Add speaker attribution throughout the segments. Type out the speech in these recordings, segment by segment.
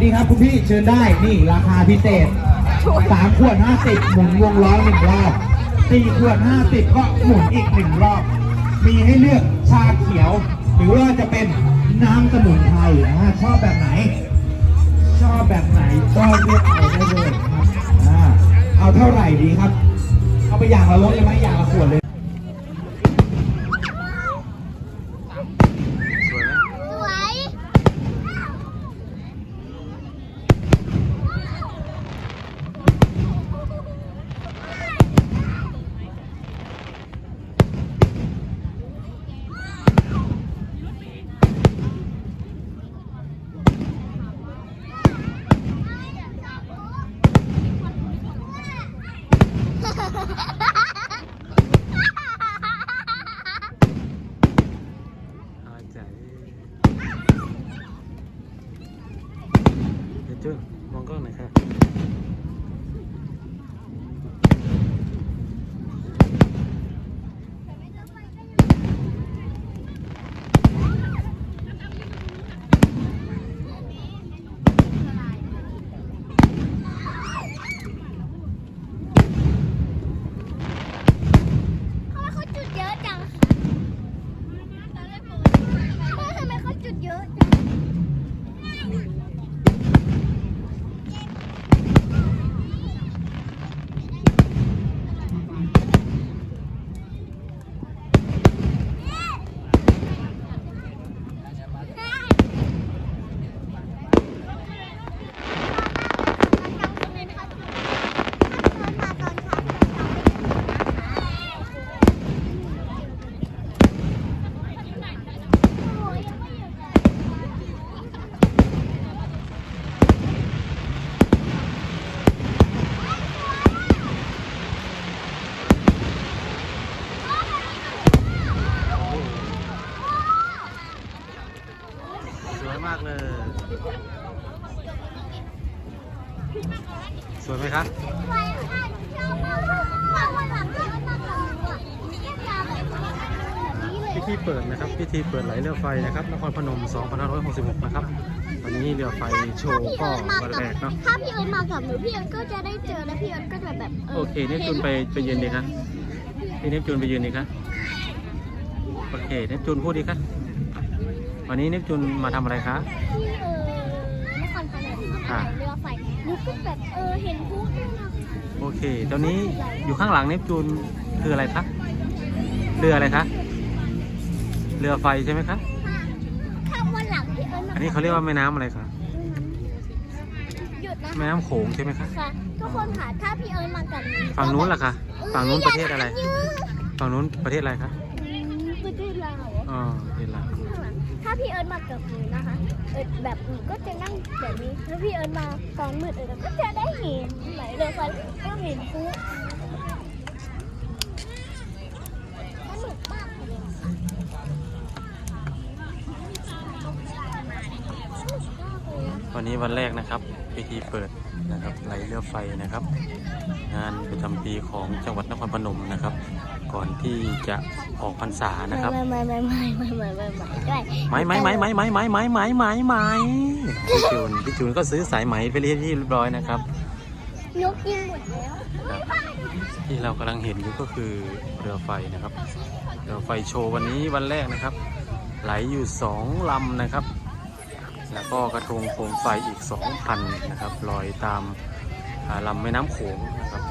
Speaker 1: ดีครับคุณพี่เชิญได้นี่ราคาพิเศษสามขวดห้าสิบหมุนวงล้อหนึ่งรอบสี่ขวดห้าสิบก็หมุนอีกหนึ่งรอบ มีให้เลือกชาเขียว หรือว่าจะเป็นน้ำสมุนไพรอ่าชอบแบบไหน ชอบแบบไหนก็เลือกเอาได้เลยครับเอาเท่าไหร่ดีครับ เอาไปอย่างละรถเลยไหมอย่างละขวดเลย
Speaker 2: สวยไหม
Speaker 3: สวย
Speaker 2: อาใจเดี๋ยว จุนมองกล้องหน่อยค่ะบ
Speaker 3: ทำไมเขาจุดเยอะจังทำไมเขาจุดเยอะจัง
Speaker 2: สวยมากเลย สวยไหมคะ
Speaker 3: สวยค่ะชอบมากค่ะวันหลังก็มาต่ออะนี่ยาวแบบนี้เลย
Speaker 2: พิธีเปิดนะครับพิธี เปิดไหลเรือไฟนะครับนครพนม 2566 นะครับวันนี้เรือไฟโชว์ก็วันแรกเนาะ
Speaker 3: ถ้าพี่เอิญมากับหนูพี่เอิญก็จะได้เจอแล้วพี่เอิญก็จะแบบ
Speaker 2: โอเคเนปจูนไปไปยืนดีคะพี่เนปจูนไปยืนดีคะโอเคเนปจูนพูดดีคะวันนี้เนปจูนมาทำอะไรคะ
Speaker 3: ที่เออนครพนม
Speaker 2: อ่า
Speaker 3: เรือไฟหนูก็แบบเออเห็นพวกด้วยนะ
Speaker 2: โอเคตอนนี้อยู่ข้างหลังเนปจูนคืออะไรคะเรืออะไรคะ เรือไฟใช่ไหมคะ
Speaker 3: ถ้าวันหลังพี่เอิญ
Speaker 2: อันนี้เขาเรียกว่าแม่น้ำอะไรคะ
Speaker 3: หยุดนะ
Speaker 2: แม่น้ำโขงใช่ไหมคะ
Speaker 3: คะทุกคนค่ะถ้าพี่เอิญมากับหนู
Speaker 2: ฝั่งนู้นล่ะคะฝั่งนู้นประเทศอะไร
Speaker 3: ยอะ
Speaker 2: ฝั่งนู้นประเทศอะไรคะ
Speaker 3: ประเทศลาว
Speaker 2: อ๋อประเทศลาว
Speaker 3: ถ้าพี่เอิญมากับหนูนะคะ เอิญแบบหนูก็จะนั่งแบบนี้แล้วพี่เอิญมากองมืดเอิญก็จะได้เห็นไหลเรือไฟก็เห็นปุ๊บสนุกมากเลยสนุกมากเลยอะ
Speaker 2: วั นี้วันแรกนะครับพิธีเปิดนะครับไหลเรือไฟนะครับ งานประจำปีของจังหวัดนครพนมนะครับ ก่อนที่จะออกพรรษานะครับ
Speaker 3: ไม่ไม่ไม่ไม่ไม่ไม่ไม่ไม่ไม่ได้
Speaker 2: ไม้ไม้ไม้ไม้ไม้ไม้ไม้ไม้ไม้ไม้พี่จูนพี่จูนก็ซื้อสายไหมไปเรียบที่เรียบร้อยนะครับ
Speaker 3: นกกินหมดแล้ว
Speaker 2: ที่เรากำลังเห็นอยู่ก็คือเรือไฟนะครับ เรือไฟโชว์วันนี้วันแรกนะครับ ไหลอยู่สองลำนะครับ แล้วก็กระทงโคมไฟอีกสองพันนะครับลอยตามลำแม่น้ำโขงนะครับ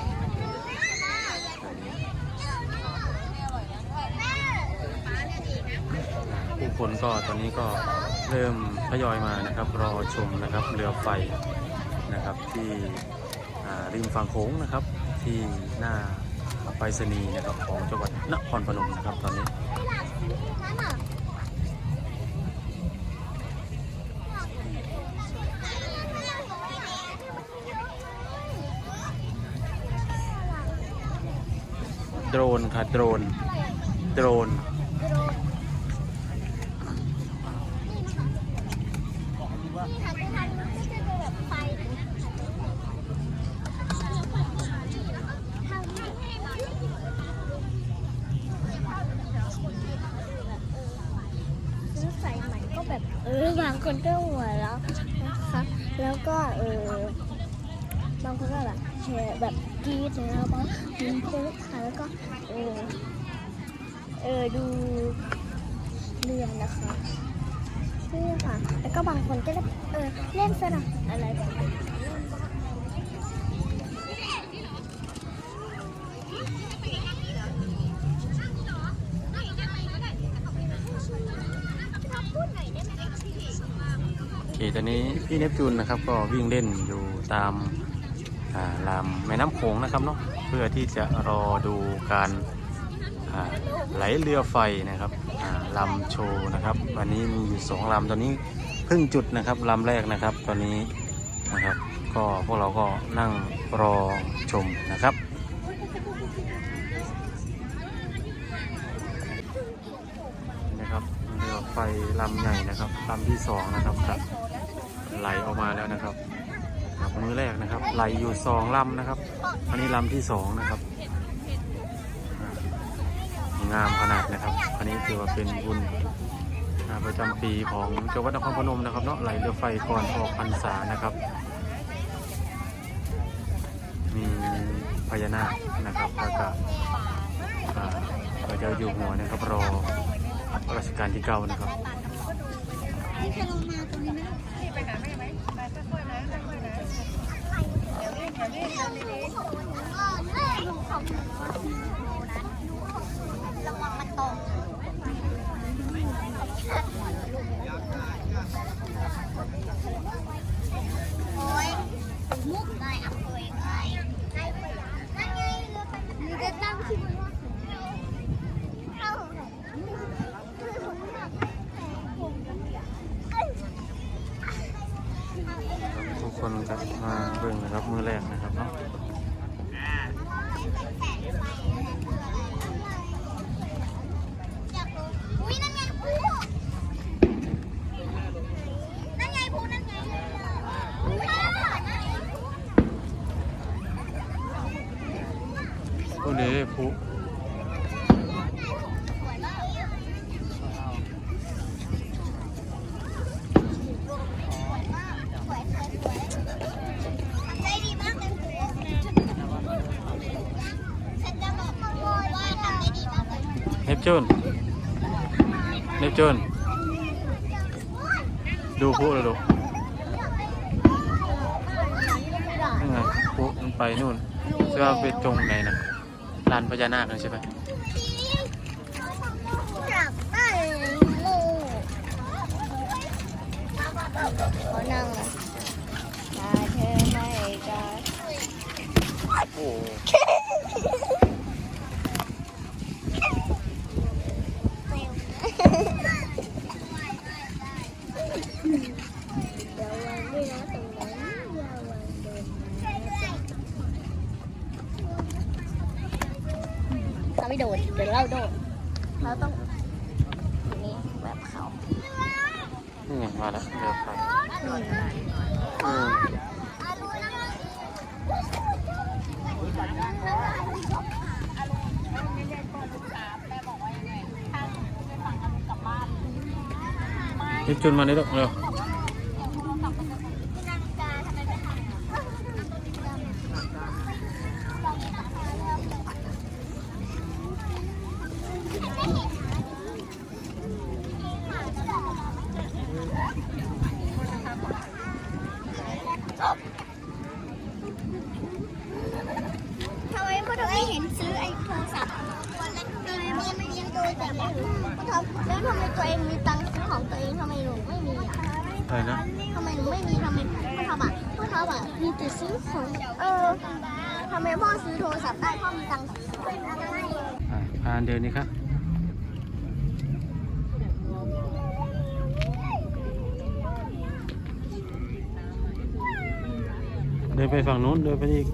Speaker 2: ผู้คนก็ตอนนี้ก็เริ่มทยอยมานะครับรอชมนะครับเรือไฟนะครับที่ริมฝั่งโขงนะครับที่หน้าไปรษณีย์นะครับของจังหวัดนครพนมนะครับตอนนี้
Speaker 3: อะ
Speaker 2: โด รนค่ะโดรนโดรน
Speaker 3: นี่หันไปทางนู้นก็จะเป็นแบบไฟทางนี้ซื้อใส่ใหม่ก็แบบเออบางคนก็หัวแล้วนะคะแล้วก็เออบางคนก็แบบแชร์แบบกรีดแล้วก็ยิงโพสค่ะ แล้วก็เออเออดูเรือนะคะนี่ค่ะ แล้วก็บางคนก็ได้เออเล่นสนับอะไรแบบนี้
Speaker 2: โอเคตอนนี้พี่เนปจูนนะครับก็วิ่งเล่นอยู่ตามลำแม่น้ำโขงนะครับเนาะ เพื่อที่จะรอดูการไหลเรือไฟนะครับลำโชว์นะครับ วันนี้มีอยู่สองลำตอนนี้เพิ่งจุดนะครับลำแรกนะครับ ตอนนี้นะครับก็พวกเราก็นั่งรอชมนะครับนะครับเรือไฟลำใหญ่นะครับลำที่สองนะครับไหลออกมาแล้วนะครับครับมือแรกนะครับไหลอยู่สองลำนะครับ อันนี้ลำที่สองนะครับ งามขนาดนะครับ อันนี้ถือว่าเป็นบุญประจำปีของจังหวัดนครพนมนะครับเนาะไหลเรือไฟก่อนออกพรรษานะครับ มีพญานาคนะครับแล้วก็พระเจ้าอยู่หัวนะครับรอรัชกาลที่เก้านะครับ
Speaker 3: 这样子我好不行啊那样子我好不 มือ
Speaker 2: แรกนะครับเนาะ
Speaker 3: อยากรู้อุ้ยนั่งพูนั่นไงพูนั่งอุ๊ย
Speaker 2: ผู้
Speaker 3: ใจดีมากเลยครูฉันจะบอกครูว่าทำได้ดีมากเลย
Speaker 2: เนปจูน จน ดูผู้เลยดูนี่ไงผู้มันไปนู่นเสื้อไปตรงไหนนะลานพญานาคใช่ไหม
Speaker 3: อยากได้งูขอนั่งเลยถ้าเธอไม่กล้า
Speaker 2: โอ้
Speaker 3: เดี๋ยววางด้วยนะตรงนั้นอย่าวางบนเขาไม่โดดเดี๋ยวเราโดดเราต้องอย่างนี้แบบเขา
Speaker 2: นี่ไงมาแล้วเรือไฟอืมเนปจูนมานี่ลูกเร็ว
Speaker 3: ทำไมพ่อทำไมเห็นซื้อไอ้โทรศัพท์วันนั้นทำไมแม่ไม่เลี้ยงดูแต่ไม่พ่อทำแล้วทำไมตัวเองมีตังค์ซื้อของตัวเองทำไมหนูไม่มีอะ
Speaker 2: อะไรนะ
Speaker 3: ทำไมหนูไม่มีทำไมพ่อทำอะพ่อทำอะมีแต่ซื้อของเออทำไมพ่อซื้อโทรศัพท์ได้พ่อมีตังค์ซื้อ
Speaker 2: อ่านเดินนี่ครับ เดินไปฝั่งนู้นเดินไปอีก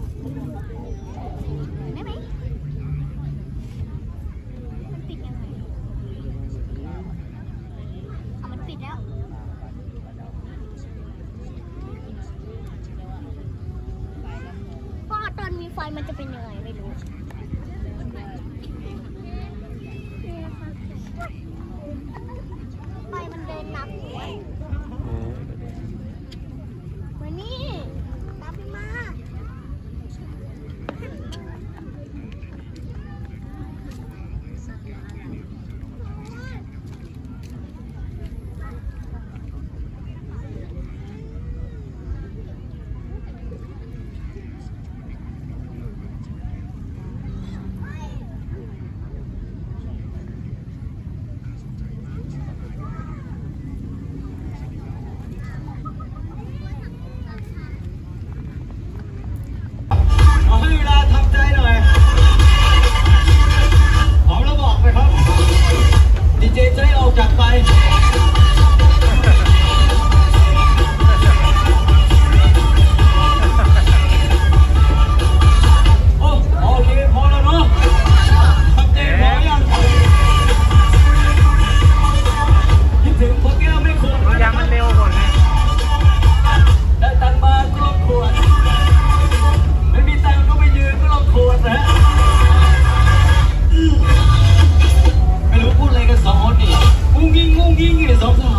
Speaker 3: เจจะได้ออกจากไป double